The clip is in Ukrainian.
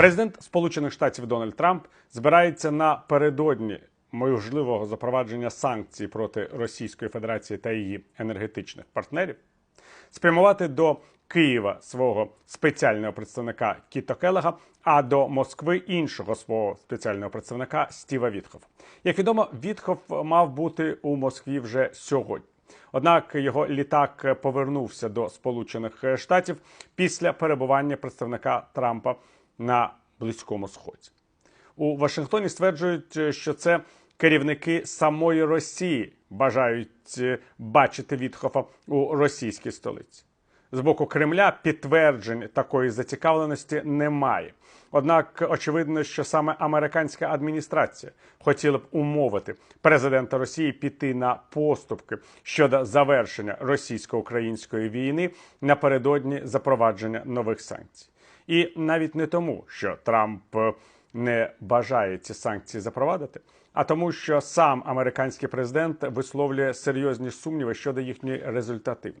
Президент Сполучених Штатів Дональд Трамп збирається напередодні можливого запровадження санкцій проти Російської Федерації та її енергетичних партнерів спрямувати до Києва свого спеціального представника Кіто Келега, а до Москви іншого свого спеціального представника Стіва Вітхофа. Як відомо, Вітхоф мав бути у Москві вже сьогодні. Однак його літак повернувся до Сполучених Штатів після перебування представника Трампа на Близькому Сході. У Вашингтоні стверджують, що це керівники самої Росії бажають е, бачити Вітхофа у російській столиці. З боку Кремля підтверджень такої зацікавленості немає. Однак очевидно, що саме американська адміністрація хотіла б умовити президента Росії піти на поступки щодо завершення російсько-української війни напередодні запровадження нових санкцій. І навіть не тому, що Трамп е, не бажає ці санкції запровадити, а тому, що сам американський президент висловлює серйозні сумніви щодо їхньої результативності.